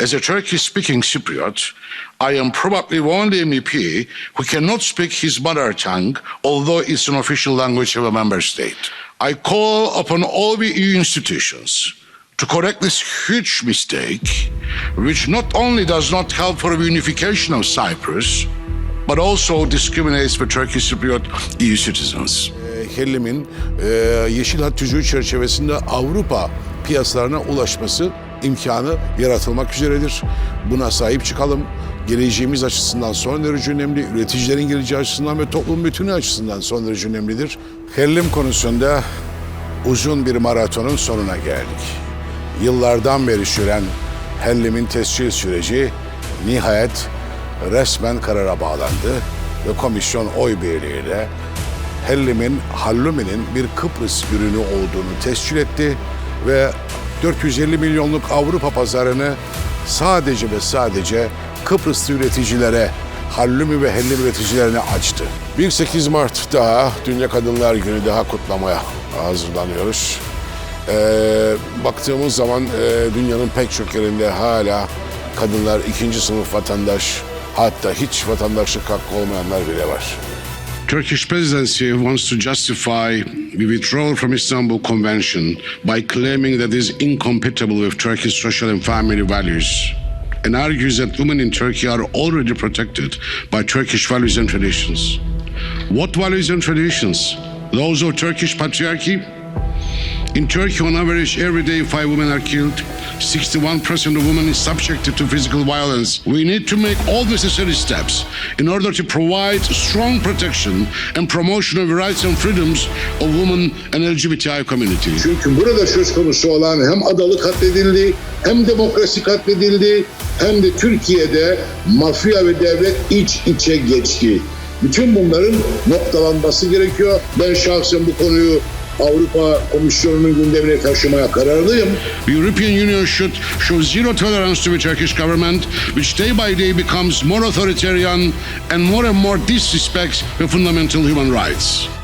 As a Turkish speaking Cypriot, I am probably the only MEP who cannot speak his mother tongue, although it's an official language of a member state. I call upon all the EU institutions to correct this huge mistake, which not only does not help for the unification of Cyprus, but also discriminates for Turkish Cypriot EU citizens. Hellim'in e, Yeşil Hat Tüzüğü çerçevesinde Avrupa piyasalarına ulaşması imkanı yaratılmak üzeredir. Buna sahip çıkalım. Geleceğimiz açısından son derece önemli, üreticilerin geleceği açısından ve toplum bütünü açısından son derece önemlidir. Hellim konusunda uzun bir maratonun sonuna geldik. Yıllardan beri süren Hellim'in tescil süreci nihayet resmen karara bağlandı ve komisyon oy birliğiyle Hellim'in Hallumi'nin bir Kıbrıs ürünü olduğunu tescil etti ve 450 milyonluk Avrupa pazarını sadece ve sadece Kıbrıslı üreticilere Hallumi ve Hellim üreticilerine açtı. 1-8 Mart daha Dünya Kadınlar Günü daha kutlamaya hazırlanıyoruz. Ee, baktığımız zaman e, dünyanın pek çok yerinde hala kadınlar ikinci sınıf vatandaş hatta hiç vatandaşlık hakkı olmayanlar bile var. Turkish presidency wants to justify the withdrawal from Istanbul Convention by claiming that it is incompatible with Turkey's social and family values and argues that women in Turkey are already protected by Turkish values and traditions. What values and traditions? Those of Turkish patriarchy? In Turkey, on average, every day five women are killed. 61% of women is subjected to physical violence. We need to make all necessary steps in order to provide strong protection and promotion of rights and freedoms of women and LGBTI community. Çünkü burada söz konusu olan hem adalı katledildi, hem demokrasi katledildi, hem de Türkiye'de mafya ve devlet iç içe geçti. Bütün bunların noktalanması gerekiyor. Ben şahsen bu konuyu Avrupa Komisyonu'nun gündemine taşımaya kararlıyım. The European Union should show zero tolerance to the Turkish government, which day by day becomes more authoritarian and more and more disrespects the fundamental human rights.